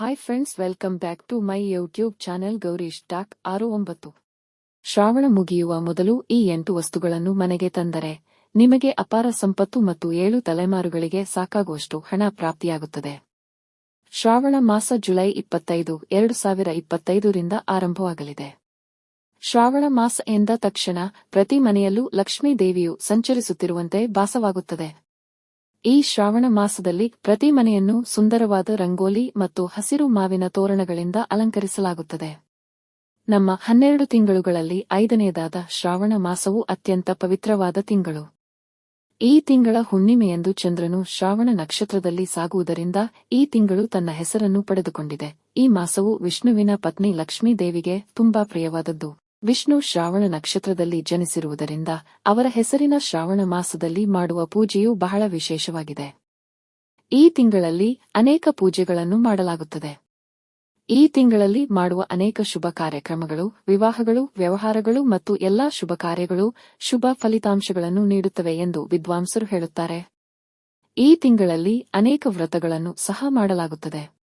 Hi friends welcome back to my YouTube channel Gourish talk ಆರು ಒಂಬತ್ತು ಶ್ರಾವಣ ಮುಗಿಯುವ ಮೊದಲು ಈ ಎಂಟು ವಸ್ತುಗಳನ್ನು ಮನೆಗೆ ತಂದರೆ, ನಿಮಗೆ ಅಪಾರ ಸಂಪತ್ತು ಮತ್ತು ಏಳು ತಲೆಮಾರುಗಳಿಗೆ ಸಾಕಾಗುವಷ್ಟು ಹಣ ಪ್ರಾಪ್ತಿಯಾಗುತ್ತದೆ. ಶ್ರಾವಣ ಮಾಸ ಜುಲೈ ಇಪ್ಪತ್ತೈದು, ಎರಡು ಸಾವಿರ ಇಪ್ಪತ್ತೈದರಿಂದ ಆರಂಭವಾಗಲಿದೆ. ಶ್ರಾವಣ ಮಾಸ ಎಂದ ತಕ್ಷಣ ಪ್ರತಿ ಮನೆಯಲ್ಲೂ ಲಕ್ಷ್ಮೀ ದೇವಿಯು ಸಂಚರಿಸುತ್ತಿರುವಂತೆ ಭಾಸವಾಗುತ್ತದೆ. ಈ ಶ್ರಾವಣ ಮಾಸದಲ್ಲಿ ಪ್ರತಿ ಮನೆಯನ್ನು ಸುಂದರವಾದ ರಂಗೋಲಿ ಮತ್ತು ಹಸಿರು ಮಾವಿನ ತೋರಣಗಳಿಂದ ಅಲಂಕರಿಸಲಾಗುತ್ತದೆ. ನಮ್ಮ ಹನ್ನೆರಡು ತಿಂಗಳುಗಳಲ್ಲಿ ಐದನೆಯದಾದ ಶ್ರಾವಣ ಮಾಸವು ಅತ್ಯಂತ ಪವಿತ್ರವಾದ ತಿಂಗಳು. ಈ ತಿಂಗಳ ಹುಣ್ಣಿಮೆಯಂದು ಚಂದ್ರನು ಶ್ರಾವಣ ನಕ್ಷತ್ರದಲ್ಲಿ ಸಾಗುವುದರಿಂದ ಈ ತಿಂಗಳು ತನ್ನ ಹೆಸರನ್ನು ಪಡೆದುಕೊಂಡಿದೆ. ಈ ಮಾಸವು ವಿಷ್ಣುವಿನ ಪತ್ನಿ ಲಕ್ಷ್ಮೀ ದೇವಿಗೆ ತುಂಬಾ ಪ್ರಿಯವಾದದ್ದು. ವಿಷ್ಣು ಶ್ರಾವಣ ನಕ್ಷತ್ರದಲ್ಲಿ ಜನಿಸಿರುವುದರಿಂದ ಅವರ ಹೆಸರಿನ ಶ್ರಾವಣ ಮಾಸದಲ್ಲಿ ಮಾಡುವ ಪೂಜೆಯು ಬಹಳ ವಿಶೇಷವಾಗಿದೆ. ಈ ತಿಂಗಳಲ್ಲಿ ಅನೇಕ ಪೂಜೆಗಳನ್ನು ಮಾಡಲಾಗುತ್ತದೆ. ಈ ತಿಂಗಳಲ್ಲಿ ಮಾಡುವ ಅನೇಕ ಶುಭ ಕಾರ್ಯಕ್ರಮಗಳು, ವಿವಾಹಗಳು, ವ್ಯವಹಾರಗಳು ಮತ್ತು ಎಲ್ಲಾ ಶುಭ ಕಾರ್ಯಗಳು ಶುಭ ಫಲಿತಾಂಶಗಳನ್ನು ನೀಡುತ್ತವೆ ಎಂದು ವಿದ್ವಾಂಸರು ಹೇಳುತ್ತಾರೆ. ಈ ತಿಂಗಳಲ್ಲಿ ಅನೇಕ ವ್ರತಗಳನ್ನು ಸಹ ಮಾಡಲಾಗುತ್ತದೆ.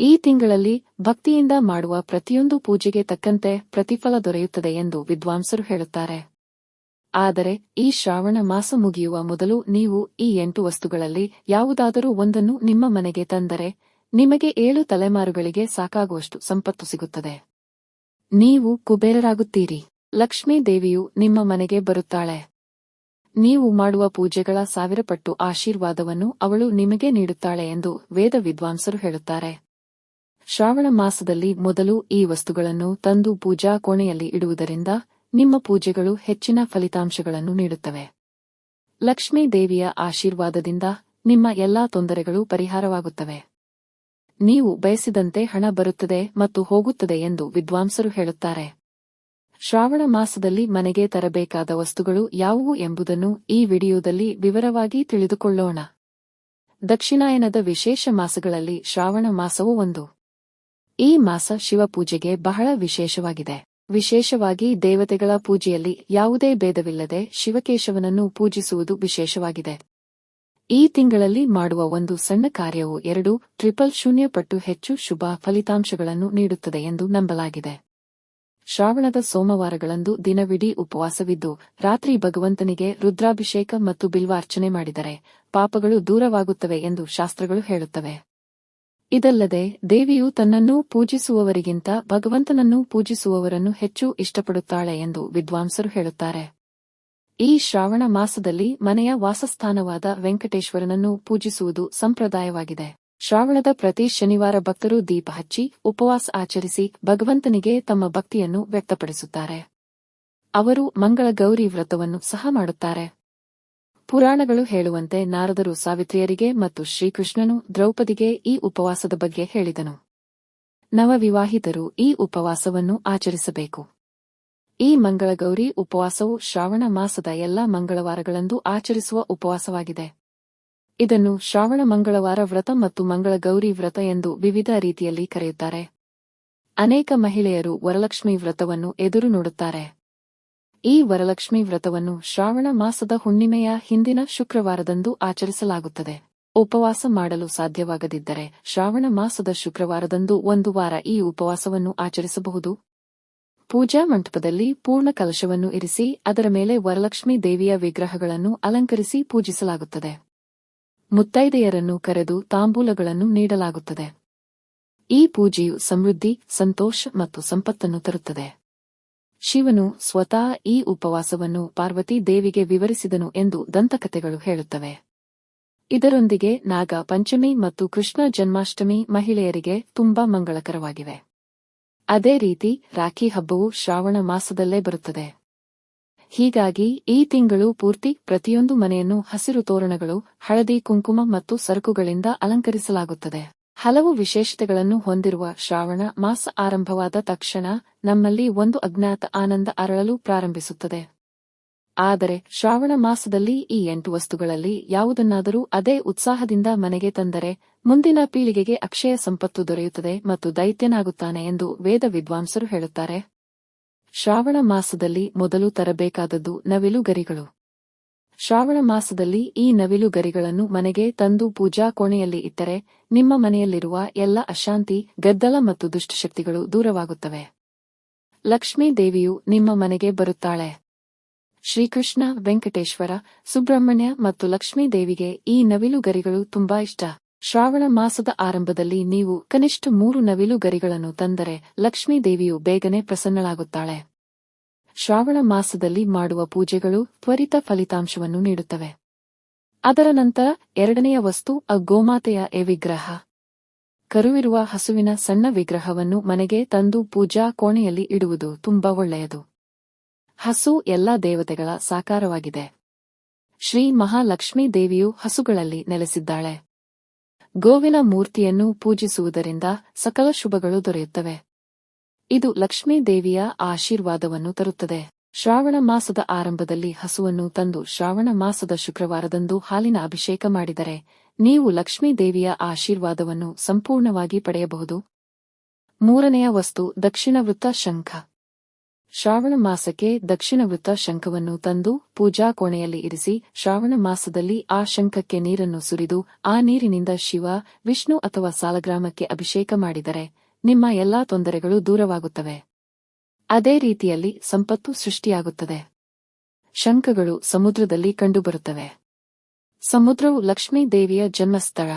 ಈ ತಿಂಗಳಲ್ಲಿ ಭಕ್ತಿಯಿಂದ ಮಾಡುವ ಪ್ರತಿಯೊಂದು ಪೂಜೆಗೆ ತಕ್ಕಂತೆ ಪ್ರತಿಫಲ ದೊರೆಯುತ್ತದೆ ಎಂದು ವಿದ್ವಾಂಸರು ಹೇಳುತ್ತಾರೆ. ಆದರೆ ಈ ಶ್ರಾವಣ ಮಾಸ ಮುಗಿಯುವ ಮೊದಲು ನೀವು ಈ ಎಂಟು ವಸ್ತುಗಳಲ್ಲಿ ಯಾವುದಾದರೂ ಒಂದನ್ನು ನಿಮ್ಮ ಮನೆಗೆ ತಂದರೆ ನಿಮಗೆ ಏಳು ತಲೆಮಾರುಗಳಿಗೆ ಸಾಕಾಗುವಷ್ಟು ಸಂಪತ್ತು ಸಿಗುತ್ತದೆ. ನೀವು ಕುಬೇರರಾಗುತ್ತೀರಿ. ಲಕ್ಷ್ಮೀ ದೇವಿಯು ನಿಮ್ಮ ಮನೆಗೆ ಬರುತ್ತಾಳೆ. ನೀವು ಮಾಡುವ ಪೂಜೆಗಳ ಸಾವಿರ ಪಟ್ಟು ಆಶೀರ್ವಾದವನ್ನು ಅವಳು ನಿಮಗೆ ನೀಡುತ್ತಾಳೆ ಎಂದು ವೇದ ವಿದ್ವಾಂಸರು ಹೇಳುತ್ತಾರೆ. ಶ್ರಾವಣ ಮಾಸದಲ್ಲಿ ಮೊದಲು ಈ ವಸ್ತುಗಳನ್ನು ತಂದು ಪೂಜಾ ಕೋಣೆಯಲ್ಲಿ ಇಡುವುದರಿಂದ ನಿಮ್ಮ ಪೂಜೆಗಳು ಹೆಚ್ಚಿನ ಫಲಿತಾಂಶಗಳನ್ನು ನೀಡುತ್ತವೆ. ಲಕ್ಷ್ಮೀ ದೇವಿಯ ಆಶೀರ್ವಾದದಿಂದ ನಿಮ್ಮ ಎಲ್ಲಾ ತೊಂದರೆಗಳು ಪರಿಹಾರವಾಗುತ್ತವೆ. ನೀವು ಬಯಸಿದಂತೆ ಹಣ ಬರುತ್ತದೆ ಮತ್ತು ಹೋಗುತ್ತದೆ ಎಂದು ವಿದ್ವಾಂಸರು ಹೇಳುತ್ತಾರೆ. ಶ್ರಾವಣ ಮಾಸದಲ್ಲಿ ಮನೆಗೆ ತರಬೇಕಾದ ವಸ್ತುಗಳು ಯಾವುವು ಎಂಬುದನ್ನು ಈ ವಿಡಿಯೋದಲ್ಲಿ ವಿವರವಾಗಿ ತಿಳಿದುಕೊಳ್ಳೋಣ. ದಕ್ಷಿಣಾಯನದ ವಿಶೇಷ ಮಾಸಗಳಲ್ಲಿ ಶ್ರಾವಣ ಮಾಸವೂ ಒಂದು. ಈ ಮಾಸ ಶಿವಪೂಜೆಗೆ ಬಹಳ ವಿಶೇಷವಾಗಿದೆ. ವಿಶೇಷವಾಗಿ ದೇವತೆಗಳ ಪೂಜೆಯಲ್ಲಿ ಯಾವುದೇ ಭೇದವಿಲ್ಲದೆ ಶಿವಕೇಶವನನ್ನು ಪೂಜಿಸುವುದು ವಿಶೇಷವಾಗಿದೆ. ಈ ತಿಂಗಳಲ್ಲಿ ಮಾಡುವ ಒಂದು ಸಣ್ಣ ಕಾರ್ಯವು ಎರಡು ಟ್ರಿಪಲ್ ಶೂನ್ಯ ಪಟ್ಟು ಹೆಚ್ಚು ಶುಭ ಫಲಿತಾಂಶಗಳನ್ನು ನೀಡುತ್ತದೆ ಎಂದು ನಂಬಲಾಗಿದೆ. ಶ್ರಾವಣದ ಸೋಮವಾರಗಳಂದು ದಿನವಿಡೀ ಉಪವಾಸವಿದ್ದು, ರಾತ್ರಿ ಭಗವಂತನಿಗೆ ರುದ್ರಾಭಿಷೇಕ ಮತ್ತು ಬಿಲ್ವಾರ್ಚನೆ ಮಾಡಿದರೆ ಪಾಪಗಳು ದೂರವಾಗುತ್ತವೆ ಎಂದು ಶಾಸ್ತ್ರಗಳು ಹೇಳುತ್ತವೆ. ಇದಲ್ಲದೆ ದೇವಿಯು ತನ್ನನ್ನು ಪೂಜಿಸುವವರಿಗಿಂತ ಭಗವಂತನನ್ನು ಪೂಜಿಸುವವರನ್ನು ಹೆಚ್ಚು ಇಷ್ಟಪಡುತ್ತಾಳೆ ಎಂದು ವಿದ್ವಾಂಸರು ಹೇಳುತ್ತಾರೆ. ಈ ಶ್ರಾವಣ ಮಾಸದಲ್ಲಿ ಮನೆಯ ವಾಸಸ್ಥಾನವಾದ ವೆಂಕಟೇಶ್ವರನನ್ನು ಪೂಜಿಸುವುದು ಸಂಪ್ರದಾಯವಾಗಿದೆ. ಶ್ರಾವಣದ ಪ್ರತಿ ಶನಿವಾರ ಭಕ್ತರು ದೀಪ ಹಚ್ಚಿ, ಉಪವಾಸ ಆಚರಿಸಿ ಭಗವಂತನಿಗೆ ತಮ್ಮ ಭಕ್ತಿಯನ್ನು ವ್ಯಕ್ತಪಡಿಸುತ್ತಾರೆ. ಅವರು ಮಂಗಳ ಗೌರಿ ವ್ರತವನ್ನು ಸಹ ಮಾಡುತ್ತಾರೆ. ಪುರಾಣಗಳು ಹೇಳುವಂತೆ ನಾರದರು ಸಾವಿತ್ರಿಯರಿಗೆ ಮತ್ತು ಶ್ರೀಕೃಷ್ಣನು ದ್ರೌಪದಿಗೆ ಈ ಉಪವಾಸದ ಬಗ್ಗೆ ಹೇಳಿದನು. ನವವಿವಾಹಿತರು ಈ ಉಪವಾಸವನ್ನು ಆಚರಿಸಬೇಕು. ಈ ಮಂಗಳಗೌರಿ ಉಪವಾಸವು ಶ್ರಾವಣ ಮಾಸದ ಎಲ್ಲಾ ಮಂಗಳವಾರಗಳಂದು ಆಚರಿಸುವ ಉಪವಾಸವಾಗಿದೆ. ಇದನ್ನು ಶ್ರಾವಣ ಮಂಗಳವಾರ ವ್ರತ ಮತ್ತು ಮಂಗಳಗೌರಿ ವ್ರತ ಎಂದು ವಿವಿಧ ರೀತಿಯಲ್ಲಿ ಕರೆಯುತ್ತಾರೆ. ಅನೇಕ ಮಹಿಳೆಯರು ವರಲಕ್ಷ್ಮಿ ವ್ರತವನ್ನು ಎದುರು ನೋಡುತ್ತಾರೆ. ಈ ವರಲಕ್ಷ್ಮಿ ವ್ರತವನ್ನು ಶ್ರಾವಣ ಮಾಸದ ಹುಣ್ಣಿಮೆಯ ಹಿಂದಿನ ಶುಕ್ರವಾರದಂದು ಆಚರಿಸಲಾಗುತ್ತದೆ. ಉಪವಾಸ ಮಾಡಲು ಸಾಧ್ಯವಾಗದಿದ್ದರೆ ಶ್ರಾವಣ ಮಾಸದ ಶುಕ್ರವಾರದಂದು ಒಂದು ವಾರ ಈ ಉಪವಾಸವನ್ನು ಆಚರಿಸಬಹುದು. ಪೂಜಾ ಮಂಟಪದಲ್ಲಿ ಪೂರ್ಣ ಕಲಶವನ್ನು ಇರಿಸಿ ಅದರ ಮೇಲೆ ವರಲಕ್ಷ್ಮಿ ದೇವಿಯ ವಿಗ್ರಹಗಳನ್ನು ಅಲಂಕರಿಸಿ ಪೂಜಿಸಲಾಗುತ್ತದೆ. ಮುತ್ತೈದೆಯರನ್ನು ಕರೆದು ತಾಂಬೂಲಗಳನ್ನು ನೀಡಲಾಗುತ್ತದೆ. ಈ ಪೂಜೆಯು ಸಮೃದ್ಧಿ, ಸಂತೋಷ ಮತ್ತು ಸಂಪತ್ತನ್ನು ತರುತ್ತದೆ. ಶಿವನು ಸ್ವತಃ ಈ ಉಪವಾಸವನ್ನು ಪಾರ್ವತಿ ದೇವಿಗೆ ವಿವರಿಸಿದನು ಎಂದು ದಂತಕಥೆಗಳು ಹೇಳುತ್ತವೆ. ಇದರೊಂದಿಗೆ ನಾಗ ಪಂಚಮಿ ಮತ್ತು ಕೃಷ್ಣ ಜನ್ಮಾಷ್ಟಮಿ ಮಹಿಳೆಯರಿಗೆ ತುಂಬಾ ಮಂಗಳಕರವಾಗಿವೆ. ಅದೇ ರೀತಿ ರಾಖಿ ಹಬ್ಬವು ಶ್ರಾವಣ ಮಾಸದಲ್ಲೇ ಬರುತ್ತದೆ. ಹೀಗಾಗಿ ಈ ತಿಂಗಳು ಪೂರ್ತಿ ಪ್ರತಿಯೊಂದು ಮನೆಯನ್ನು ಹಸಿರು ತೋರಣಗಳು, ಹಳದಿ ಕುಂಕುಮ ಮತ್ತು ಸರಕುಗಳಿಂದ ಅಲಂಕರಿಸಲಾಗುತ್ತದೆ. ಹಲವು ವಿಶೇಷತೆಗಳನ್ನು ಹೊಂದಿರುವ ಶ್ರಾವಣ ಮಾಸ ಆರಂಭವಾದ ತಕ್ಷಣ ನಮ್ಮಲ್ಲಿ ಒಂದು ಅಜ್ಞಾತ ಆನಂದ ಅರಳಲು ಪ್ರಾರಂಭಿಸುತ್ತದೆ. ಆದರೆ ಶ್ರಾವಣ ಮಾಸದಲ್ಲಿ ಈ ಎಂಟು ವಸ್ತುಗಳಲ್ಲಿ ಯಾವುದನ್ನಾದರೂ ಅದೇ ಉತ್ಸಾಹದಿಂದ ಮನೆಗೆ ತಂದರೆ ಮುಂದಿನ ಪೀಳಿಗೆಗೆ ಅಕ್ಷಯ ಸಂಪತ್ತು ದೊರೆಯುತ್ತದೆ ಮತ್ತು ದೈತ್ಯನಾಗುತ್ತಾನೆ ಎಂದು ವೇದ ವಿದ್ವಾಂಸರು ಹೇಳುತ್ತಾರೆ. ಶ್ರಾವಣ ಮಾಸದಲ್ಲಿ ಮೊದಲು ತರಬೇಕಾದದ್ದು ನವಿಲು ಗರಿಗಳು ಶ್ರಾವಣ ಮಾಸದಲ್ಲಿ ಈ ನವಿಲು ಗರಿಗಳನ್ನು ಮನೆಗೆ ತಂದು ಪೂಜಾ ಕೋಣೆಯಲ್ಲಿ ಇಟ್ಟರೆ ನಿಮ್ಮ ಮನೆಯಲ್ಲಿರುವ ಎಲ್ಲ ಅಶಾಂತಿ, ಗದ್ದಲ ಮತ್ತು ದುಷ್ಟಶಕ್ತಿಗಳು ದೂರವಾಗುತ್ತವೆ. ಲಕ್ಷ್ಮೀ ದೇವಿಯು ನಿಮ್ಮ ಮನೆಗೆ ಬರುತ್ತಾಳೆ. ಶ್ರೀಕೃಷ್ಣ ವೆಂಕಟೇಶ್ವರ, ಸುಬ್ರಹ್ಮಣ್ಯ ಮತ್ತು ಲಕ್ಷ್ಮೀ ದೇವಿಗೆ ಈ ನವಿಲು ಗರಿಗಳು ತುಂಬಾ ಇಷ್ಟ. ಶ್ರಾವಣ ಮಾಸದ ಆರಂಭದಲ್ಲಿ ನೀವು ಕನಿಷ್ಠ ಮೂರು ನವಿಲು ಗರಿಗಳನ್ನು ತಂದರೆ ಲಕ್ಷ್ಮೀ ದೇವಿಯು ಬೇಗನೆ ಪ್ರಸನ್ನಳಾಗುತ್ತಾಳೆ. ಶ್ರಾವಣ ಮಾಸದಲ್ಲಿ ಮಾಡುವ ಪೂಜೆಗಳು ತ್ವರಿತ ಫಲಿತಾಂಶವನ್ನು ನೀಡುತ್ತವೆ. ಅದರ ನಂತರ ಎರಡನೆಯ ವಸ್ತು ಅ ಗೋಮಾತೆಯ ಎ ವಿಗ್ರಹ. ಕರುವಿರುವ ಹಸುವಿನ ಸಣ್ಣ ವಿಗ್ರಹವನ್ನು ಮನೆಗೆ ತಂದು ಪೂಜಾ ಕೋಣೆಯಲ್ಲಿ ಇಡುವುದು ತುಂಬಾ ಒಳ್ಳೆಯದು. ಹಸು ಎಲ್ಲಾ ದೇವತೆಗಳ ಸಾಕಾರವಾಗಿದೆ. ಶ್ರೀ ಮಹಾಲಕ್ಷ್ಮೀ ದೇವಿಯು ಹಸುಗಳಲ್ಲಿ ನೆಲೆಸಿದ್ದಾಳೆ. ಗೋವಿನ ಮೂರ್ತಿಯನ್ನು ಪೂಜಿಸುವುದರಿಂದ ಸಕಲ ಶುಭಗಳು ದೊರೆಯುತ್ತವೆ. ಇದು ಲಕ್ಷ್ಮೀ ದೇವಿಯ ಆಶೀರ್ವಾದವನ್ನು ತರುತ್ತದೆ. ಶ್ರಾವಣ ಮಾಸದ ಆರಂಭದಲ್ಲಿ ಹಸುವನ್ನು ತಂದು ಶ್ರಾವಣ ಮಾಸದ ಶುಕ್ರವಾರದಂದು ಹಾಲಿನ ಅಭಿಷೇಕ ಮಾಡಿದರೆ ನೀವು ಲಕ್ಷ್ಮೀ ದೇವಿಯ ಆಶೀರ್ವಾದವನ್ನು ಸಂಪೂರ್ಣವಾಗಿ ಪಡೆಯಬಹುದು. ಮೂರನೆಯ ವಸ್ತು, ದಕ್ಷಿಣ ವೃತ್ತ ಶಂಖ. ಶ್ರಾವಣ ಮಾಸಕ್ಕೆ ದಕ್ಷಿಣ ವೃತ್ತ ಶಂಖವನ್ನು ತಂದು ಪೂಜಾ ಕೋಣೆಯಲ್ಲಿ ಇರಿಸಿ ಶ್ರಾವಣ ಮಾಸದಲ್ಲಿ ಆ ಶಂಖಕ್ಕೆ ನೀರನ್ನು ಸುರಿದು ಆ ನೀರಿನಿಂದ ಶಿವ, ವಿಷ್ಣು ಅಥವಾ ಸಾಲಗ್ರಾಮಕ್ಕೆ ಅಭಿಷೇಕ ಮಾಡಿದರೆ ನಿಮ್ಮ ಎಲ್ಲಾ ತೊಂದರೆಗಳು ದೂರವಾಗುತ್ತವೆ. ಅದೇ ರೀತಿಯಲ್ಲಿ ಸಂಪತ್ತು ಸೃಷ್ಟಿಯಾಗುತ್ತದೆ. ಶಂಖಗಳು ಸಮುದ್ರದಲ್ಲಿ ಕಂಡುಬರುತ್ತವೆ. ಸಮುದ್ರವು ಲಕ್ಷ್ಮೀ ದೇವಿಯ ಜನ್ಮಸ್ಥಳ.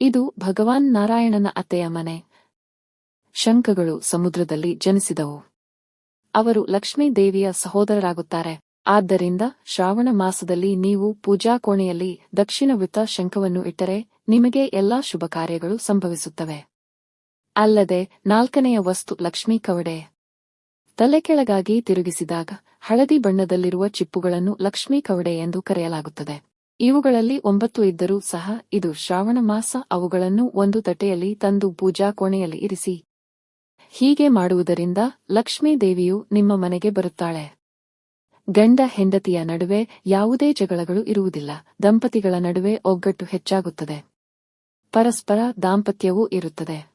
ಇದು ಭಗವಾನ್ ನಾರಾಯಣನ ಅತ್ತೆಯ ಮನೆ. ಶಂಖಗಳು ಸಮುದ್ರದಲ್ಲಿ ಜನಿಸಿದವು. ಅವರು ಲಕ್ಷ್ಮೀ ದೇವಿಯ ಸಹೋದರರಾಗುತ್ತಾರೆ. ಆದ್ದರಿಂದ ಶ್ರಾವಣ ಮಾಸದಲ್ಲಿ ನೀವು ಪೂಜಾ ಕೋಣೆಯಲ್ಲಿ ದಕ್ಷಿಣ ವೃತ್ತ ಶಂಖವನ್ನು ಇಟ್ಟರೆ ನಿಮಗೆ ಎಲ್ಲಾ ಶುಭ ಕಾರ್ಯಗಳು ಸಂಭವಿಸುತ್ತವೆ. ಅಲ್ಲದೆ ನಾಲ್ಕನೆಯ ವಸ್ತು ಲಕ್ಷ್ಮೀ ಕವಡೆ. ತಲೆ ಕೆಳಗಾಗಿ ತಿರುಗಿಸಿದಾಗ ಹಳದಿ ಬಣ್ಣದಲ್ಲಿರುವ ಚಿಪ್ಪುಗಳನ್ನು ಲಕ್ಷ್ಮೀ ಕವಡೆ ಎಂದು ಕರೆಯಲಾಗುತ್ತದೆ. ಇವುಗಳಲ್ಲಿ ಒಂಬತ್ತು ಇದ್ದರೂ ಸಹ ಇದು ಶ್ರಾವಣ ಮಾಸ, ಅವುಗಳನ್ನು ಒಂದು ತಟೆಯಲ್ಲಿ ತಂದು ಪೂಜಾ ಕೋಣೆಯಲ್ಲಿ ಇರಿಸಿ. ಹೀಗೆ ಮಾಡುವುದರಿಂದ ಲಕ್ಷ್ಮೀ ದೇವಿಯು ನಿಮ್ಮ ಮನೆಗೆ ಬರುತ್ತಾಳೆ. ಗಂಡ ಹೆಂಡತಿಯ ನಡುವೆ ಯಾವುದೇ ಜಗಳಗಳು ಇರುವುದಿಲ್ಲ. ದಂಪತಿಗಳ ನಡುವೆ ಒಗ್ಗಟ್ಟು ಹೆಚ್ಚಾಗುತ್ತದೆ. ಪರಸ್ಪರ ದಾಂಪತ್ಯವೂ ಇರುತ್ತದೆ.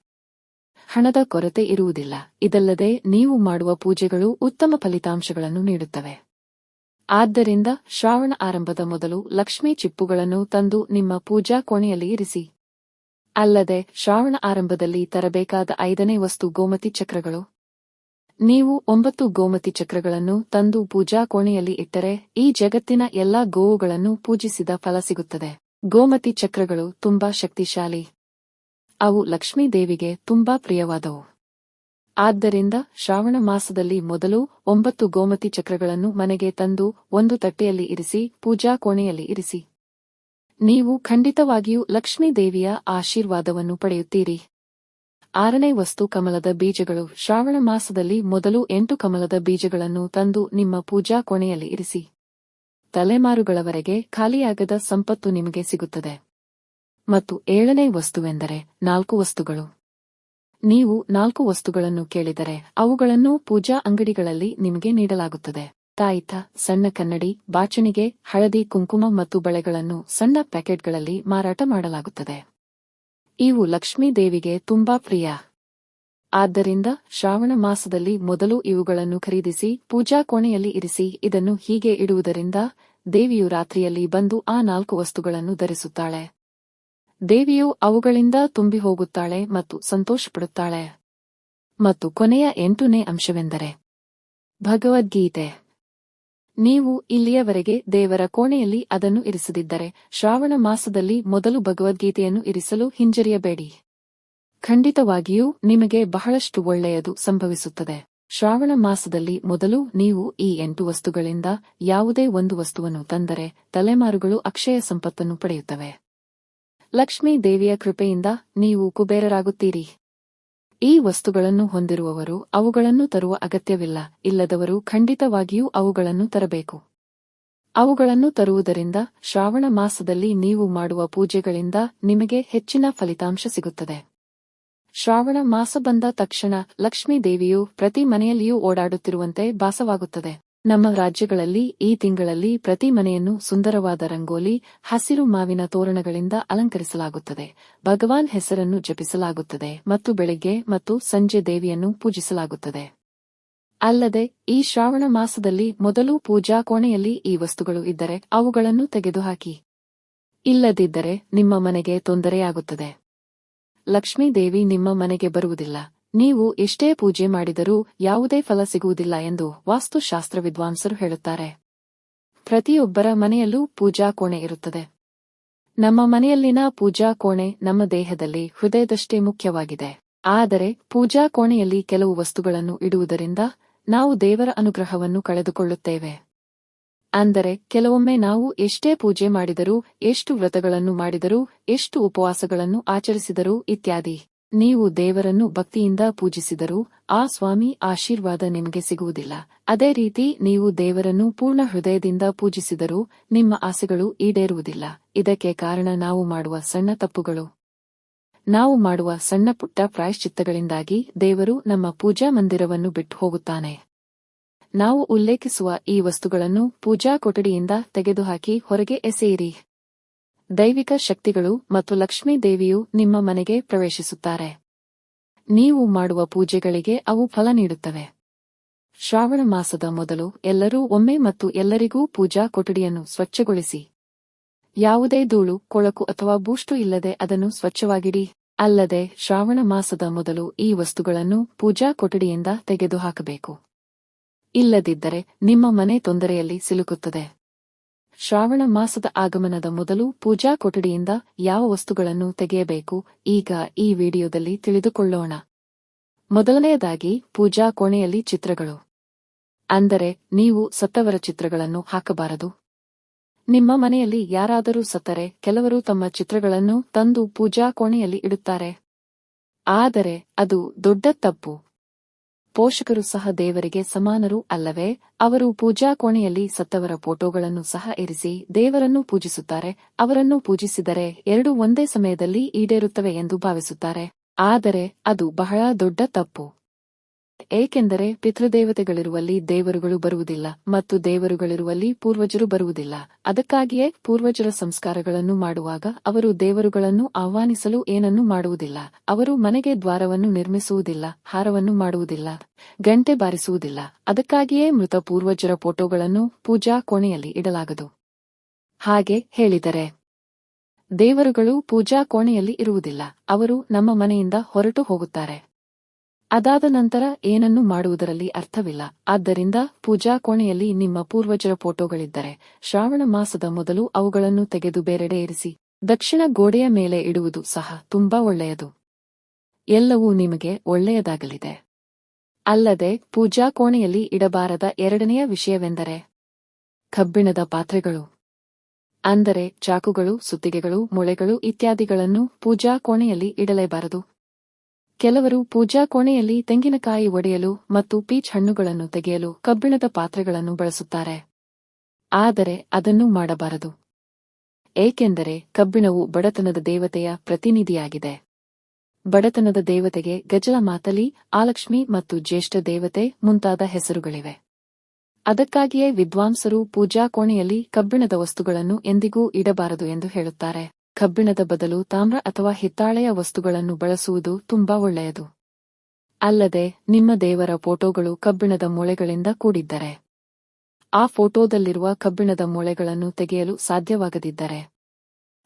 ಹಣದ ಕೊರತೆ ಇರುವುದಿಲ್ಲ. ಇದಲ್ಲದೆ ನೀವು ಮಾಡುವ ಪೂಜೆಗಳು ಉತ್ತಮ ಫಲಿತಾಂಶಗಳನ್ನು ನೀಡುತ್ತವೆ. ಆದ್ದರಿಂದ ಶ್ರಾವಣ ಆರಂಭದ ಮೊದಲು ಲಕ್ಷ್ಮೀ ಚಿಪ್ಪುಗಳನ್ನು ತಂದು ನಿಮ್ಮ ಪೂಜಾ ಕೋಣೆಯಲ್ಲಿ ಇರಿಸಿ. ಅಲ್ಲದೆ ಶ್ರಾವಣ ಆರಂಭದಲ್ಲಿ ತರಬೇಕಾದ ಐದನೇ ವಸ್ತು ಗೋಮತಿ ಚಕ್ರಗಳು. ನೀವು ಒಂಬತ್ತು ಗೋಮತಿ ಚಕ್ರಗಳನ್ನು ತಂದು ಪೂಜಾ ಕೋಣೆಯಲ್ಲಿ ಇಟ್ಟರೆ ಈ ಜಗತ್ತಿನ ಎಲ್ಲಾ ಗೋವುಗಳನ್ನು ಪೂಜಿಸಿದ ಫಲ ಸಿಗುತ್ತದೆ. ಗೋಮತಿ ಚಕ್ರಗಳು ತುಂಬಾ ಶಕ್ತಿಶಾಲಿ. ಅವು ಲಕ್ಷ್ಮೀದೇವಿಗೆ ತುಂಬಾ ಪ್ರಿಯವಾದವು. ಆದ್ದರಿಂದ ಶ್ರಾವಣ ಮಾಸದಲ್ಲಿ ಮೊದಲು ಒಂಬತ್ತು ಗೋಮತಿ ಚಕ್ರಗಳನ್ನು ಮನೆಗೆ ತಂದು ಒಂದು ತಟ್ಟೆಯಲ್ಲಿ ಇರಿಸಿ, ಪೂಜಾ ಕೋಣೆಯಲ್ಲಿ ಇರಿಸಿ. ನೀವು ಖಂಡಿತವಾಗಿಯೂ ಲಕ್ಷ್ಮೀದೇವಿಯ ಆಶೀರ್ವಾದವನ್ನು ಪಡೆಯುತ್ತೀರಿ. ಆರನೇ ವಸ್ತು ಕಮಲದ ಬೀಜಗಳು. ಶ್ರಾವಣ ಮಾಸದಲ್ಲಿ ಮೊದಲು ಎಂಟು ಕಮಲದ ಬೀಜಗಳನ್ನು ತಂದು ನಿಮ್ಮ ಪೂಜಾ ಕೋಣೆಯಲ್ಲಿ ಇರಿಸಿ. ತಲೆಮಾರುಗಳವರೆಗೆ ಖಾಲಿಯಾಗದ ಸಂಪತ್ತು ನಿಮಗೆ ಸಿಗುತ್ತದೆ. ಮತ್ತು ಏಳನೇ ವಸ್ತುವೆಂದರೆ ನಾಲ್ಕು ವಸ್ತುಗಳು. ನೀವು ನಾಲ್ಕು ವಸ್ತುಗಳನ್ನು ಕೇಳಿದರೆ ಅವುಗಳನ್ನು ಪೂಜಾ ಅಂಗಡಿಗಳಲ್ಲಿ ನಿಮಗೆ ನೀಡಲಾಗುತ್ತದೆ. ತಾಯಿತ, ಸಣ್ಣ ಕನ್ನಡಿ, ಬಾಚಣಿಗೆ, ಹಳದಿ, ಕುಂಕುಮ ಮತ್ತು ಬಳೆಗಳನ್ನು ಸಣ್ಣ ಪ್ಯಾಕೆಟ್ಗಳಲ್ಲಿ ಮಾರಾಟ ಮಾಡಲಾಗುತ್ತದೆ. ಇವು ಲಕ್ಷ್ಮೀ ದೇವಿಗೆ ತುಂಬಾ ಪ್ರಿಯ. ಆದ್ದರಿಂದ ಶ್ರಾವಣ ಮಾಸದಲ್ಲಿ ಮೊದಲು ಇವುಗಳನ್ನು ಖರೀದಿಸಿ ಪೂಜಾ ಕೋಣೆಯಲ್ಲಿ ಇರಿಸಿ ಇದನ್ನು ಹೀಗೆ ಇಡುವುದರಿಂದ ದೇವಿಯು ರಾತ್ರಿಯಲ್ಲಿ ಬಂದು ಆ ನಾಲ್ಕು ವಸ್ತುಗಳನ್ನು ಧರಿಸುತ್ತಾಳೆ. ದೇವಿಯು ಅವುಗಳಿಂದ ತುಂಬಿ ಹೋಗುತ್ತಾಳೆ ಮತ್ತು ಸಂತೋಷಪಡುತ್ತಾಳೆ. ಮತ್ತು ಕೊನೆಯ ಎಂಟನೇ ಅಂಶವೆಂದರೆ ಭಗವದ್ಗೀತೆ. ನೀವು ಇಲ್ಲಿಯವರೆಗೆ ದೇವರ ಕೋಣೆಯಲ್ಲಿ ಅದನ್ನು ಇರಿಸದಿದ್ದರೆ ಶ್ರಾವಣ ಮಾಸದಲ್ಲಿ ಮೊದಲು ಭಗವದ್ಗೀತೆಯನ್ನು ಇರಿಸಲು ಹಿಂಜರಿಯಬೇಡಿ. ಖಂಡಿತವಾಗಿಯೂ ನಿಮಗೆ ಬಹಳಷ್ಟು ಒಳ್ಳೆಯದು ಸಂಭವಿಸುತ್ತದೆ. ಶ್ರಾವಣ ಮಾಸದಲ್ಲಿ ಮೊದಲು ನೀವು ಈ ಎಂಟು ವಸ್ತುಗಳಿಂದ ಯಾವುದೇ ಒಂದು ವಸ್ತುವನ್ನು ತಂದರೆ ತಲೆಮಾರುಗಳು ಅಕ್ಷಯ ಸಂಪತ್ತನ್ನು ಪಡೆಯುತ್ತವೆ. ಲಕ್ಷ್ಮೀ ದೇವಿಯ ಕೃಪೆಯಿಂದ ನೀವು ಕುಬೇರರಾಗುತ್ತೀರಿ. ಈ ವಸ್ತುಗಳನ್ನು ಹೊಂದಿರುವವರು ಅವುಗಳನ್ನು ತರುವ ಅಗತ್ಯವಿಲ್ಲ, ಇಲ್ಲದವರು ಖಂಡಿತವಾಗಿಯೂ ಅವುಗಳನ್ನು ತರಬೇಕು. ಅವುಗಳನ್ನು ತರುವುದರಿಂದ ಶ್ರಾವಣ ಮಾಸದಲ್ಲಿ ನೀವು ಮಾಡುವ ಪೂಜೆಗಳಿಂದ ನಿಮಗೆ ಹೆಚ್ಚಿನ ಫಲಿತಾಂಶ ಸಿಗುತ್ತದೆ. ಶ್ರಾವಣ ಮಾಸ ಬಂದ ತಕ್ಷಣ ಲಕ್ಷ್ಮೀ ದೇವಿಯು ಪ್ರತಿ ಮನೆಯಲ್ಲಿಯೂ ಓಡಾಡುತ್ತಿರುವಂತೆ ಭಾಸವಾಗುತ್ತದೆ. ನಮ್ಮ ರಾಜ್ಯಗಳಲ್ಲಿ ಈ ತಿಂಗಳಲ್ಲಿ ಪ್ರತಿ ಮನೆಯನ್ನು ಸುಂದರವಾದ ರಂಗೋಲಿ, ಹಸಿರು ಮಾವಿನ ತೋರಣಗಳಿಂದ ಅಲಂಕರಿಸಲಾಗುತ್ತದೆ. ಭಗವಾನ್ ಹೆಸರನ್ನು ಜಪಿಸಲಾಗುತ್ತದೆ ಮತ್ತು ಬೆಳಿಗ್ಗೆ ಮತ್ತು ಸಂಜೆ ದೇವಿಯನ್ನು ಪೂಜಿಸಲಾಗುತ್ತದೆ. ಅಲ್ಲದೆ, ಈ ಶ್ರಾವಣ ಮಾಸದಲ್ಲಿ ಮೊದಲು ಪೂಜಾ ಕೋಣೆಯಲ್ಲಿ ಈ ವಸ್ತುಗಳು ಇದ್ದರೆ ಅವುಗಳನ್ನು ತೆಗೆದುಹಾಕಿ. ಇಲ್ಲದಿದ್ದರೆ ನಿಮ್ಮ ಮನೆಗೆ ತೊಂದರೆಯಾಗುತ್ತದೆ. ಲಕ್ಷ್ಮೀದೇವಿ ನಿಮ್ಮ ಮನೆಗೆ ಬರುವುದಿಲ್ಲ. ನೀವು ಎಷ್ಟೇ ಪೂಜೆ ಮಾಡಿದರೂ ಯಾವುದೇ ಫಲ ಸಿಗುವುದಿಲ್ಲ ಎಂದು ವಾಸ್ತುಶಾಸ್ತ್ರ ವಿದ್ವಾಂಸರು ಹೇಳುತ್ತಾರೆ. ಪ್ರತಿಯೊಬ್ಬರ ಮನೆಯಲ್ಲೂ ಪೂಜಾ ಕೋಣೆ ಇರುತ್ತದೆ. ನಮ್ಮ ಮನೆಯಲ್ಲಿನ ಪೂಜಾ ಕೋಣೆ ನಮ್ಮ ದೇಹದಲ್ಲಿ ಹೃದಯದಷ್ಟೇ ಮುಖ್ಯವಾಗಿದೆ. ಆದರೆ ಪೂಜಾ ಕೋಣೆಯಲ್ಲಿ ಕೆಲವು ವಸ್ತುಗಳನ್ನು ಇಡುವುದರಿಂದ ನಾವು ದೇವರ ಅನುಗ್ರಹವನ್ನು ಕಳೆದುಕೊಳ್ಳುತ್ತೇವೆ. ಅಂದರೆ ಕೆಲವೊಮ್ಮೆ ನಾವು ಎಷ್ಟೇ ಪೂಜೆ ಮಾಡಿದರೂ, ಎಷ್ಟು ವ್ರತಗಳನ್ನು ಮಾಡಿದರೂ, ಎಷ್ಟು ಉಪವಾಸಗಳನ್ನು ಆಚರಿಸಿದರೂ ಇತ್ಯಾದಿ. ನೀವು ದೇವರನ್ನು ಭಕ್ತಿಯಿಂದ ಪೂಜಿಸಿದರೂ ಆ ಸ್ವಾಮಿ ಆಶೀರ್ವಾದ ನಿಮಗೆ ಸಿಗುವುದಿಲ್ಲ. ಅದೇ ರೀತಿ ನೀವು ದೇವರನ್ನು ಪೂರ್ಣ ಹೃದಯದಿಂದ ಪೂಜಿಸಿದರೂ ನಿಮ್ಮ ಆಸೆಗಳು ಈಡೇರುವುದಿಲ್ಲ. ಇದಕ್ಕೆ ಕಾರಣ ನಾವು ಮಾಡುವ ಸಣ್ಣ ತಪ್ಪುಗಳು. ನಾವು ಮಾಡುವ ಸಣ್ಣ ಪುಟ್ಟ ಪ್ರಾಯಶ್ಚಿತ್ತಗಳಿಂದಾಗಿ ದೇವರು ನಮ್ಮ ಪೂಜಾ ಮಂದಿರವನ್ನು ಬಿಟ್ಟು ಹೋಗುತ್ತಾನೆ. ನಾವು ಉಲ್ಲೇಖಿಸುವ ಈ ವಸ್ತುಗಳನ್ನು ಪೂಜಾ ಕೊಠಡಿಯಿಂದ ತೆಗೆದುಹಾಕಿ ಹೊರಗೆ ಎಸೆಯಿರಿ. ದೈವಿಕ ಶಕ್ತಿಗಳು ಮತ್ತು ಲಕ್ಷ್ಮೀ ದೇವಿಯು ನಿಮ್ಮ ಮನೆಗೆ ಪ್ರವೇಶಿಸುತ್ತಾರೆ. ನೀವು ಮಾಡುವ ಪೂಜೆಗಳಿಗೆ ಅವು ಫಲ ನೀಡುತ್ತವೆ. ಶ್ರಾವಣ ಮಾಸದ ಮೊದಲು ಎಲ್ಲರೂ ಒಮ್ಮೆ ಮತ್ತು ಎಲ್ಲರಿಗೂ ಪೂಜಾ ಕೊಠಡಿಯನ್ನು ಸ್ವಚ್ಛಗೊಳಿಸಿ. ಯಾವುದೇ ಧೂಳು, ಕೊಳಕು ಅಥವಾ ಬೂಷ್ಟು ಇಲ್ಲದೆ ಅದನ್ನು ಸ್ವಚ್ಛವಾಗಿಡಿ. ಅಲ್ಲದೆ ಶ್ರಾವಣ ಮಾಸದ ಮೊದಲು ಈ ವಸ್ತುಗಳನ್ನು ಪೂಜಾ ಕೊಠಡಿಯಿಂದ ತೆಗೆದುಹಾಕಬೇಕು. ಇಲ್ಲದಿದ್ದರೆ ನಿಮ್ಮ ಮನೆ ತೊಂದರೆಯಲ್ಲಿ ಸಿಲುಕುತ್ತದೆ. ಶ್ರಾವಣ ಮಾಸದ ಆಗಮನದ ಮೊದಲು ಪೂಜಾ ಕೊಠಡಿಯಿಂದ ಯಾವ ವಸ್ತುಗಳನ್ನು ತೆಗೆಯಬೇಕು, ಈಗ ಈ ವಿಡಿಯೋದಲ್ಲಿ ತಿಳಿದುಕೊಳ್ಳೋಣ. ಮೊದಲನೆಯದಾಗಿ ಪೂಜಾ ಕೋಣೆಯಲ್ಲಿ ಚಿತ್ರಗಳು. ಅಂದರೆ, ನೀವು ಸತ್ತವರ ಚಿತ್ರಗಳನ್ನು ಹಾಕಬಾರದು. ನಿಮ್ಮ ಮನೆಯಲ್ಲಿ ಯಾರಾದರೂ ಸತ್ತರೆ, ಕೆಲವರು ತಮ್ಮ ಚಿತ್ರಗಳನ್ನು ತಂದು ಪೂಜಾ ಕೋಣೆಯಲ್ಲಿ ಇಡುತ್ತಾರೆ. ಆದರೆ, ಅದು ದೊಡ್ಡ ತಪ್ಪು. ಪೋಷಕರು ಸಹ ದೇವರಿಗೆ ಸಮಾನರು ಅಲ್ಲವೇ? ಅವರು ಪೂಜಾ ಕೋಣೆಯಲ್ಲಿ ಸತ್ತವರ ಫೋಟೋಗಳನ್ನು ಸಹ ಇರಿಸಿ ದೇವರನ್ನು ಪೂಜಿಸುತ್ತಾರೆ. ಅವರನ್ನು ಪೂಜಿಸಿದರೆ ಎರಡು ಒಂದೇ ಸಮಯದಲ್ಲಿ ಈಡೇರುತ್ತವೆ ಎಂದು ಭಾವಿಸುತ್ತಾರೆ. ಆದರೆ ಅದು ಬಹಳ ದೊಡ್ಡ ತಪ್ಪು. ಏಕೆಂದರೆ ಪಿತೃದೇವತೆಗಳಿರುವಲ್ಲಿ ದೇವರುಗಳು ಬರುವುದಿಲ್ಲ ಮತ್ತು ದೇವರುಗಳಿರುವಲ್ಲಿ ಪೂರ್ವಜರು ಬರುವುದಿಲ್ಲ. ಅದಕ್ಕಾಗಿಯೇ ಪೂರ್ವಜರ ಸಂಸ್ಕಾರಗಳನ್ನು ಮಾಡುವಾಗ ಅವರು ದೇವರುಗಳನ್ನು ಆಹ್ವಾನಿಸಲು ಏನನ್ನೂ ಮಾಡುವುದಿಲ್ಲ. ಅವರು ಮನೆಗೆ ದ್ವಾರವನ್ನು ನಿರ್ಮಿಸುವುದಿಲ್ಲ, ಹಾರವನ್ನು ಮಾಡುವುದಿಲ್ಲ, ಗಂಟೆ ಬಾರಿಸುವುದಿಲ್ಲ. ಅದಕ್ಕಾಗಿಯೇ ಮೃತ ಪೂರ್ವಜರ ಫೋಟೋಗಳನ್ನು ಪೂಜಾ ಕೋಣೆಯಲ್ಲಿ ಇಡಲಾಗದು. ಹಾಗೆ ಹೇಳಿದರೆ, ದೇವರುಗಳು ಪೂಜಾ ಕೋಣೆಯಲ್ಲಿ ಇರುವುದಿಲ್ಲ, ಅವರು ನಮ್ಮ ಮನೆಯಿಂದ ಹೊರಟು ಹೋಗುತ್ತಾರೆ. ಅದಾದ ನಂತರ ಏನನ್ನೂ ಮಾಡುವುದರಲ್ಲಿ ಅರ್ಥವಿಲ್ಲ. ಆದ್ದರಿಂದ ಪೂಜಾ ಕೋಣೆಯಲ್ಲಿ ನಿಮ್ಮ ಪೂರ್ವಜರ ಫೋಟೋಗಳಿದ್ದರೆ ಶ್ರಾವಣ ಮಾಸದ ಮೊದಲು ಅವುಗಳನ್ನು ತೆಗೆದು ಬೇರೆಡೆ ಇರಿಸಿ. ದಕ್ಷಿಣ ಗೋಡೆಯ ಮೇಲೆ ಇಡುವುದು ಸಹ ತುಂಬಾ ಒಳ್ಳೆಯದು. ಎಲ್ಲವೂ ನಿಮಗೆ ಒಳ್ಳೆಯದಾಗಲಿದೆ. ಅಲ್ಲದೆ ಪೂಜಾ ಕೋಣೆಯಲ್ಲಿ ಇಡಬಾರದ ಎರಡನೆಯ ವಿಷಯವೆಂದರೆ ಕಬ್ಬಿಣದ ಪಾತ್ರೆಗಳು. ಅಂದರೆ ಚಾಕುಗಳು, ಸುತ್ತಿಗೆಗಳು, ಮೊಳೆಗಳು ಇತ್ಯಾದಿಗಳನ್ನು ಪೂಜಾ ಕೋಣೆಯಲ್ಲಿ ಇಡಲೇಬಾರದು. ಕೆಲವರು ಪೂಜಾ ಕೋಣೆಯಲ್ಲಿ ತೆಂಗಿನಕಾಯಿ ಒಡೆಯಲು ಮತ್ತು ಪೀಚ್ ಹಣ್ಣುಗಳನ್ನು ತೆಗೆಯಲು ಕಬ್ಬಿಣದ ಪಾತ್ರೆಗಳನ್ನು ಬಳಸುತ್ತಾರೆ. ಆದರೆ ಅದನ್ನು ಮಾಡಬಾರದು. ಏಕೆಂದರೆ ಕಬ್ಬಿಣವು ಬಡತನದ ದೇವತೆಯ ಪ್ರತಿನಿಧಿಯಾಗಿದೆ. ಬಡತನದ ದೇವತೆಗೆ ಗಜಲ ಮಾತಲಿ, ಆಲಕ್ಷ್ಮಿ ಮತ್ತು ಜ್ಯೇಷ್ಠ ದೇವತೆ ಮುಂತಾದ ಹೆಸರುಗಳಿವೆ. ಅದಕ್ಕಾಗಿಯೇ ವಿದ್ವಾಂಸರು ಪೂಜಾ ಕೋಣೆಯಲ್ಲಿ ಕಬ್ಬಿಣದ ವಸ್ತುಗಳನ್ನು ಎಂದಿಗೂ ಇಡಬಾರದು ಎಂದು ಹೇಳುತ್ತಾರೆ. ಕಬ್ಬಿಣದ ಬದಲು ತಾಮ್ರ ಅಥವಾ ಹಿತ್ತಾಳೆಯ ವಸ್ತುಗಳನ್ನು ಬಳಸುವುದು ತುಂಬಾ ಒಳ್ಳೆಯದು. ಅಲ್ಲದೆ, ನಿಮ್ಮ ದೇವರ ಫೋಟೋಗಳು ಕಬ್ಬಿಣದ ಮೊಳೆಗಳಿಂದ ಕೂಡಿದ್ದರೆ. ಆ ಫೋಟೋದಲ್ಲಿರುವ ಕಬ್ಬಿಣದ ಮೊಳೆಗಳನ್ನು ತೆಗೆಯಲು ಸಾಧ್ಯವಾಗದಿದ್ದರೆ.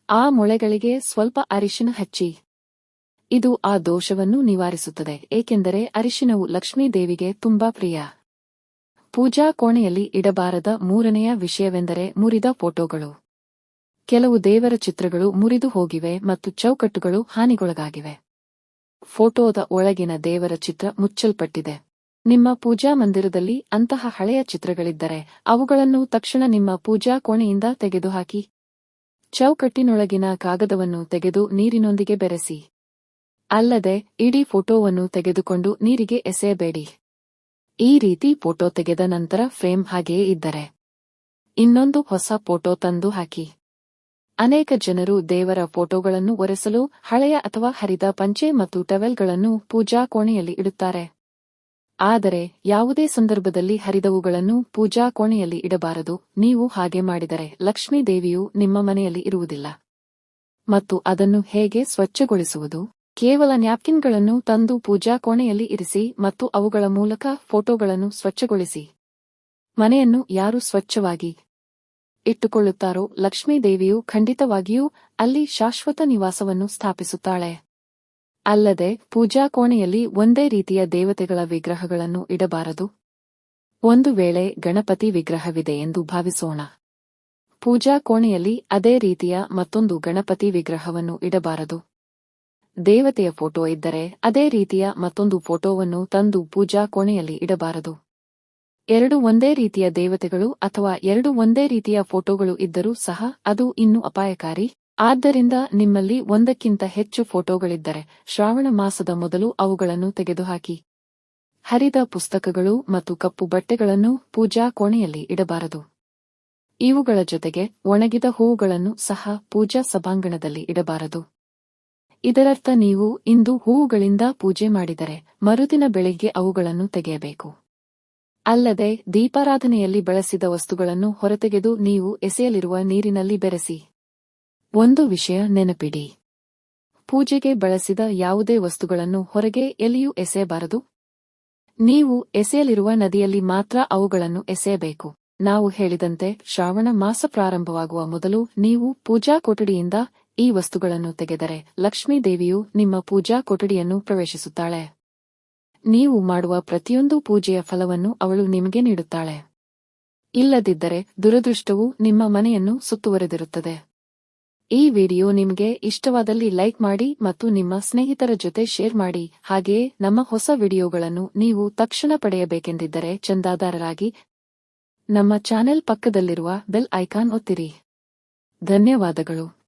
ಆ ಮೊಳೆಗಳಿಗೆ ಸ್ವಲ್ಪ ಅರಿಶಿನ ಹಚ್ಚಿ. ಇದು ಆ ದೋಷವನ್ನು ನಿವಾರಿಸುತ್ತದೆ, ಏಕೆಂದರೆ ಅರಿಶಿನವು ಲಕ್ಷ್ಮೀ ದೇವಿಗೆ ತುಂಬಾ ಪ್ರಿಯ. ಪೂಜಾ ಕೋಣೆಯಲ್ಲಿ ಇಡಬಾರದ ಮೂರನೆಯ ವಿಷಯವೆಂದರೆ ಮುರಿದ ಫೋಟೋಗಳು. ಕೆಲವು ದೇವರ ಚಿತ್ರಗಳು ಮುರಿದು ಹೋಗಿವೆ ಮತ್ತು ಚೌಕಟ್ಟುಗಳು ಹಾನಿಗೊಳಗಾಗಿವೆ. ಫೋಟೋದ ಒಳಗಿನ ದೇವರ ಚಿತ್ರ ಮುಚ್ಚಲ್ಪಟ್ಟಿದೆ. ನಿಮ್ಮ ಪೂಜಾ ಮಂದಿರದಲ್ಲಿ ಅಂತಹ ಹಳೆಯ ಚಿತ್ರಗಳಿದ್ದರೆ ಅವುಗಳನ್ನು ತಕ್ಷಣ ನಿಮ್ಮ ಪೂಜಾ ಕೋಣೆಯಿಂದ ತೆಗೆದುಹಾಕಿ. ಚೌಕಟ್ಟಿನೊಳಗಿನ ಕಾಗದವನ್ನು ತೆಗೆದು ನೀರಿನೊಂದಿಗೆ ಬೆರೆಸಿ. ಅಲ್ಲದೆ, ಇಡೀ ಫೋಟೋವನ್ನು ತೆಗೆದುಕೊಂಡು ನೀರಿಗೆ ಎಸೆಯಬೇಡಿ. ಈ ರೀತಿ ಫೋಟೋ ತೆಗೆದ ನಂತರ ಫ್ರೇಮ್ ಹಾಗೆಯೇ ಇದ್ದರೆ. ಇನ್ನೊಂದು ಹೊಸ ಫೋಟೋ ತಂದು ಹಾಕಿ ಅನೇಕ ಜನರು ದೇವರ ಫೋಟೋಗಳನ್ನು ಒರೆಸಲು ಹಳೆಯ ಅಥವಾ ಹರಿದ ಪಂಚೆ ಮತ್ತು ಟವೆಲ್ಗಳನ್ನು ಪೂಜಾ ಕೋಣೆಯಲ್ಲಿ ಇಡುತ್ತಾರೆ. ಆದರೆ ಯಾವುದೇ ಸಂದರ್ಭದಲ್ಲಿ ಹರಿದವುಗಳನ್ನು ಪೂಜಾ ಕೋಣೆಯಲ್ಲಿ ಇಡಬಾರದು. ನೀವು ಹಾಗೆ ಮಾಡಿದರೆ ಲಕ್ಷ್ಮೀ ದೇವಿಯು ನಿಮ್ಮ ಮನೆಯಲ್ಲಿ ಇರುವುದಿಲ್ಲ. ಮತ್ತು ಅದನ್ನು ಹೇಗೆ ಸ್ವಚ್ಛಗೊಳಿಸುವುದು? ಕೇವಲ ನ್ಯಾಪ್ಕಿನ್ಗಳನ್ನು ತಂದು ಪೂಜಾ ಕೋಣೆಯಲ್ಲಿ ಇರಿಸಿ ಮತ್ತು ಅವುಗಳ ಮೂಲಕ ಫೋಟೋಗಳನ್ನು ಸ್ವಚ್ಛಗೊಳಿಸಿ. ಮನೆಯನ್ನು ಯಾರು ಸ್ವಚ್ಛವಾಗಿ ಇಟ್ಟುಕೊಳ್ಳುತ್ತಾರೋ ಲಕ್ಷ್ಮೀದೇವಿಯು ಖಂಡಿತವಾಗಿಯೂ ಅಲ್ಲಿ ಶಾಶ್ವತ ನಿವಾಸವನ್ನು ಸ್ಥಾಪಿಸುತ್ತಾಳೆ. ಅಲ್ಲದೆ ಪೂಜಾ ಕೋಣೆಯಲ್ಲಿ ಒಂದೇ ರೀತಿಯ ದೇವತೆಗಳ ವಿಗ್ರಹಗಳನ್ನು ಇಡಬಾರದು. ಒಂದು ವೇಳೆ ಗಣಪತಿ ವಿಗ್ರಹವಿದೆ ಎಂದು ಭಾವಿಸೋಣ. ಪೂಜಾ ಕೋಣೆಯಲ್ಲಿ ಅದೇ ರೀತಿಯ ಮತ್ತೊಂದು ಗಣಪತಿ ವಿಗ್ರಹವನ್ನು ಇಡಬಾರದು. ದೇವತೆಯ ಫೋಟೋ ಇದ್ದರೆ ಅದೇ ರೀತಿಯ ಮತ್ತೊಂದು ಫೋಟೋವನ್ನು ತಂದು ಪೂಜಾ ಕೋಣೆಯಲ್ಲಿ ಇಡಬಾರದು. ಎರಡು ಒಂದೇ ರೀತಿಯ ದೇವತೆಗಳು ಅಥವಾ ಎರಡು ಒಂದೇ ರೀತಿಯ ಫೋಟೋಗಳು ಇದ್ದರೂ ಸಹ ಅದು ಇನ್ನೂ ಅಪಾಯಕಾರಿ. ಆದ್ದರಿಂದ ನಿಮ್ಮಲ್ಲಿ ಒಂದಕ್ಕಿಂತ ಹೆಚ್ಚು ಫೋಟೋಗಳಿದ್ದರೆ ಶ್ರಾವಣ ಮಾಸದ ಮೊದಲು ಅವುಗಳನ್ನು ತೆಗೆದುಹಾಕಿ. ಹರಿದ ಪುಸ್ತಕಗಳು ಮತ್ತು ಕಪ್ಪು ಬಟ್ಟೆಗಳನ್ನು ಪೂಜಾ ಕೋಣೆಯಲ್ಲಿ ಇಡಬಾರದು. ಇವುಗಳ ಜೊತೆಗೆ ಒಣಗಿದ ಹೂವುಗಳನ್ನು ಸಹ ಪೂಜಾ ಸಭಾಂಗಣದಲ್ಲಿ ಇಡಬಾರದು. ಇದರರ್ಥ ನೀವು ಇಂದು ಹೂವುಗಳಿಂದ ಪೂಜೆ ಮಾಡಿದರೆ ಮರುದಿನ ಬೆಳಿಗ್ಗೆ ಅವುಗಳನ್ನು ತೆಗೆಯಬೇಕು. ಅಲ್ಲದೆ ದೀಪಾರಾಧನೆಯಲ್ಲಿ ಬಳಸಿದ ವಸ್ತುಗಳನ್ನು ಹೊರತೆಗೆದು ನೀವು ಎಸೆಯಲಿರುವ ನೀರಿನಲ್ಲಿ ಬೆರೆಸಿ. ಒಂದು ವಿಷಯ ನೆನಪಿಡಿ. ಪೂಜೆಗೆ ಬಳಸಿದ ಯಾವುದೇ ವಸ್ತುಗಳನ್ನು ಹೊರಗೆ ಎಲ್ಲಿಯೂ ಎಸೆಯಬಾರದು. ನೀವು ಎಸೆಯಲಿರುವ ನದಿಯಲ್ಲಿ ಮಾತ್ರ ಅವುಗಳನ್ನು ಎಸೆಯಬೇಕು. ನಾವು ಹೇಳಿದಂತೆ ಶ್ರಾವಣ ಮಾಸ ಪ್ರಾರಂಭವಾಗುವ ಮೊದಲು ನೀವು ಪೂಜಾ ಕೊಠಡಿಯಿಂದ ಈ ವಸ್ತುಗಳನ್ನು ತೆಗೆದರೆ ಲಕ್ಷ್ಮೀ ದೇವಿಯು ನಿಮ್ಮ ಪೂಜಾ ಕೊಠಡಿಯನ್ನು ಪ್ರವೇಶಿಸುತ್ತಾಳೆ. ನೀವು ಮಾಡುವ ಪ್ರತಿಯೊಂದು ಪೂಜೆಯ ಫಲವನ್ನು ಅವಳು ನಿಮಗೆ ನೀಡುತ್ತಾಳೆ. ಇಲ್ಲದಿದ್ದರೆ ದುರದೃಷ್ಟವು ನಿಮ್ಮ ಮನೆಯನ್ನು ಸುತ್ತುವರೆದಿರುತ್ತದೆ. ಈ ವಿಡಿಯೋ ನಿಮಗೆ ಇಷ್ಟವಾದಲ್ಲಿ ಲೈಕ್ ಮಾಡಿ ಮತ್ತು ನಿಮ್ಮ ಸ್ನೇಹಿತರ ಜೊತೆ ಶೇರ್ ಮಾಡಿ. ಹಾಗೆಯೇ ನಮ್ಮ ಹೊಸ ವಿಡಿಯೋಗಳನ್ನು ನೀವು ತಕ್ಷಣ ಪಡೆಯಬೇಕೆಂದಿದ್ದರೆ ಚಂದಾದಾರರಾಗಿ ನಮ್ಮ ಚಾನೆಲ್ ಪಕ್ಕದಲ್ಲಿರುವ ಬೆಲ್ ಐಕಾನ್ ಒತ್ತಿರಿ. ಧನ್ಯವಾದಗಳು.